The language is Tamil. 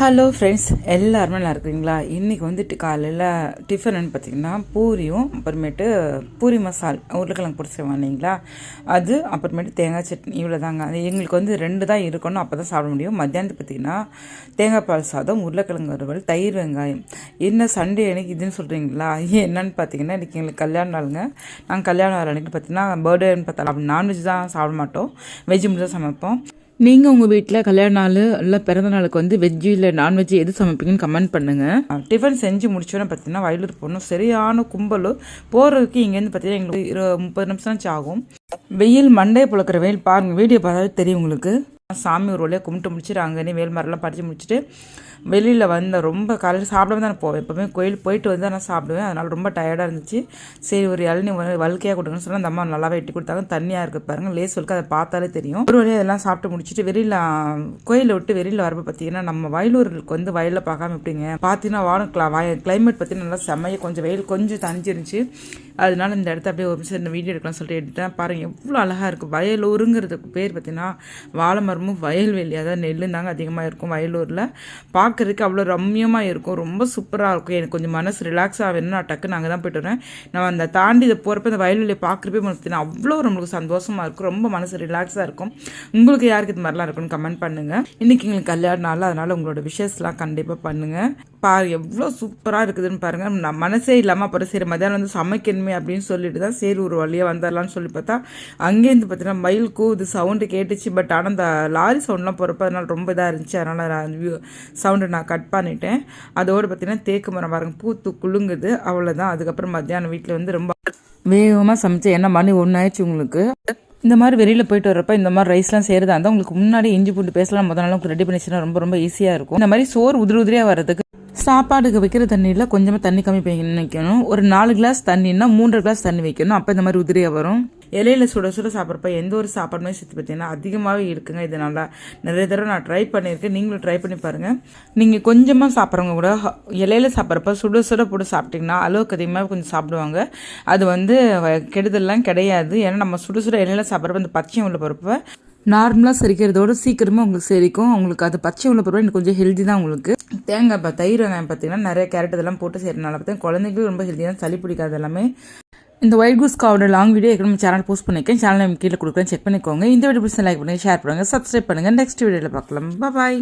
ஹலோ ஃப்ரெண்ட்ஸ் எல்லாருமே நல்லா இருக்கிறீங்களா? இன்றைக்கி வந்துட்டு காலையில் டிஃபன்னு பார்த்தீங்கன்னா பூரியும் அப்புறமேட்டு பூரி மசால் உருளைக்கிழங்கு போட்டு இல்லைங்களா? அது அப்புறமேட்டு தேங்காய் சட்னி இவ்வளோ தாங்க அது எங்களுக்கு வந்து ரெண்டு தான் இருக்கணும் அப்போ தான் சாப்பிட முடியும். மத்தியானத்துக்கு பார்த்தீங்கன்னா தேங்காய் பால் சாதம் உருளைக்கிழங்கு வறுவல் தயிர் வெங்காயம். என்ன சண்டே அன்றைக்கி இதுன்னு சொல்கிறீங்களா என்னன்னு பார்த்தீங்கன்னா இன்றைக்கி எங்களுக்கு கல்யாணம் நாளுங்க. நாங்கள் கல்யாணம் நாள் அன்றைக்கி பார்த்தீங்கன்னா பர்த்டேன்னு பார்த்தாலும் அப்படி நான்வெஜ் தான் சாப்பிட மாட்டோம். வெஜ் மட்டும் தான் சமைப்போம். நீங்கள் உங்கள் வீட்டில் கல்யாண நாள் இல்லை பிறந்த நாளுக்கு வந்து வெஜ்ஜு இல்லை நான்வெஜ்ஜு எது சமைப்பீங்கன்னு கமெண்ட் பண்ணுங்கள் டிஃபன் செஞ்சு முடிச்சோடனே பார்த்தீங்கன்னா வயலூர் போகணும். சரியான கும்பல். போகிறதுக்கு இங்கேருந்து பார்த்தீங்கன்னா எங்களுக்கு இரு முப்பது நிமிஷம் ஆகும். வெயில் மண்டே புழக்கிற வெயில் பாருங்கள் வீடியோ பார்த்தாலே தெரியும் உங்களுக்கு. சாமி ஒரு வழியாக கும்பிட்டு முடிச்சுட்டு அங்கேயே வேல்மரெல்லாம் படித்து முடிச்சுட்டு வெளியில் வந்த ரொம்ப காலையில் சாப்பிடாம தான் போவேன். எப்போவுமே கோயில் போயிட்டு வந்து நான் சாப்பிடுவேன். அதனால் ரொம்ப டயர்டாக இருந்துச்சு. சரி ஒரு இளநீ வழுக்கையாக கொடுங்கன்னு சொன்னால் அந்த அம்மா நல்லாவே வெட்டி கொடுத்தாங்க. தண்ணியாக இருக்குது பாருங்கள் லேஸ் வலுக்கு அதை பார்த்தாலே தெரியும். ஒரு வழியாக அதெல்லாம் சாப்பிட்டு முடிச்சுட்டு வெளியில் கோயிலை விட்டு வெளியில் வரப்போ பார்த்தீங்கன்னா நம்ம வயலூருக்கு வந்து வயலில் பார்க்காம எப்படிங்க? பார்த்தீங்கன்னா வானம் கிளா கிளைமேட் பார்த்தீங்கன்னா நல்லா செம்மையாக கொஞ்சம் வெயில் கொஞ்சம் தனிச்சிருந்துச்சு அதனால இந்த இடத்த அப்படியே ஒரு நிமிஷம் இந்த வீடியோ எடுக்கலாம் சொல்லிட்டு எடுத்தேன் பாருங்கள் எவ்வளோ அழகாக இருக்குது வயலூருங்கிறதுக்கு பேர் பார்த்தீங்கன்னா வாழை மரமும் வயல்வெளி அதாவது நெல்லு தாங்க அதிகமாக இருக்கும் வயலூரில். பார்க்குறதுக்கு அவ்வளோ ரம்மியமாக இருக்கும். ரொம்ப சூப்பராக இருக்கும். எனக்கு கொஞ்சம் மனசு ரிலாக்ஸ் வேணும்னு நான் டக்குன்னு அங்கே தான் போயிட்டு வரேன். நான் அந்த தாண்டி இதை போகிறப்ப இந்த வயல்வெளியை பார்க்குறப்பே பார்த்தீங்கன்னா அவ்வளோ நம்மளுக்கு சந்தோஷமாக இருக்கும். ரொம்ப மனசு ரிலாக்ஸாக இருக்கும். உங்களுக்கு யாருக்கு இது மாதிரிலாம் இருக்குன்னு கமெண்ட் பண்ணுங்கள் இன்றைக்கி எங்களுக்கு கல்யாண நாள். அதனால் உங்களோட விஷஸ்லாம் கண்டிப்பாக பண்ணுங்கள் பாரு எவ்வளோ சூப்பராக இருக்குதுன்னு பாருங்கள் நான் மனசே இல்லாமல் அப்புறம் சரி மதியானம் வந்து சமைக்கணுமே அப்படின்னு சொல்லிட்டு தான் சரி ஒரு வழியாக வந்துடலான்னு சொல்லி பார்த்தா அங்கேருந்து பார்த்தீங்கன்னா மயில் கூது சவுண்டு கேட்டுச்சு. பட் ஆனால் அந்த லாரி சவுண்ட்லாம் போகிறப்ப அதனால் ரொம்ப இதாக இருந்துச்சு. அதனால் நான் சவுண்டை நான் கட் பண்ணிட்டேன். அதோடு பார்த்தீங்கன்னா தேக்கு மரம் பாருங்க பூத்து குலுங்குது. அவ்வளோதான் அதுக்கப்புறம் மத்தியானம் வீட்டில் வந்து ரொம்ப வேகமாக சமைச்சேன் என்ன மணி ஒன்று ஆயிடுச்சு உங்களுக்கு? இந்த மாதிரி வெளியில் போயிட்டு வரப்ப இந்த மாதிரி ரைஸ்லாம் செய்கிறதா இருந்தால் உங்களுக்கு முன்னாடி இஞ்சி பூண்டு பேசலாம் முதல் நாள் உங்களுக்கு ரெடி பண்ணிச்சுன்னா ரொம்ப ரொம்ப ஈஸியாக இருக்கும். இந்த மாதிரி சோறு உதிரி உதிரியாக வரதுக்கு சாப்பாடுக்கு வைக்கிற தண்ணியில் கொஞ்சமாக தண்ணி கம்மி பண்ணி வைக்கணும் ஒரு நாலு கிளாஸ் தண்ணின்னா மூன்றரை கிளாஸ் தண்ணி வைக்கணும். அப்போ இந்த மாதிரி உதிரியாக வரும். இலையில சுட சுட சாப்பிட்றப்ப எந்த ஒரு சாப்பாடுமே சேர்த்து பார்த்தீங்கன்னா அதிகமாகவே இருக்குங்க இது நல்லா நிறைய தடவை நான் ட்ரை பண்ணியிருக்கேன். நீங்களும் ட்ரை பண்ணி பாருங்கள் நீங்கள் கொஞ்சமாக சாப்பிட்றவங்க கூட இலையில சாப்பிட்றப்ப சுட சுட போட்டு சாப்பிட்டிங்கன்னா அளவுக்கு அதிகமாக கொஞ்சம் சாப்பிடுவாங்க. அது வந்து கெடுதல்லாம் கிடையாது. ஏன்னா நம்ம சுட சுட இலையில சாப்பிட்றப்ப இந்த பச்சையும் உள்ள போகிறப்ப நார்மலாக செரிக்கிறதோட சீக்கிரமாக உங்களுக்கு செரிக்கும். உங்களுக்கு அது பச்சை உள்ள பொருள் எனக்கு கொஞ்சம் ஹெல்தி தான் உங்களுக்கு. தேங்காய் தயிர் வெங்காயம் பார்த்தீங்கன்னா நிறைய கேரட் இதெல்லாம் போட்டு செய்கிறனால பார்த்தீங்கன்னா குழந்தைங்களுக்கு ரொம்ப ஹெல்த்தியாக சளி பிடிக்காது எல்லாமே. இந்த ஒயிட் கூஸ்காவோட லாங் வீடியோ ஏற்கனவே சேனல் போஸ்ட் பண்ணியிருக்கேன் சேனல் கீழே கொடுக்குறேன் செக் பண்ணிக்கோங்க. இந்த வீடியோ பிடிச்சி லைக் பண்ணுங்கள் ஷேர் பண்ணுங்கள் சப்ஸ்கிரைப் பண்ணுங்கள் நெக்ஸ்ட் வீடியோவில் பார்க்கலாம். பாய்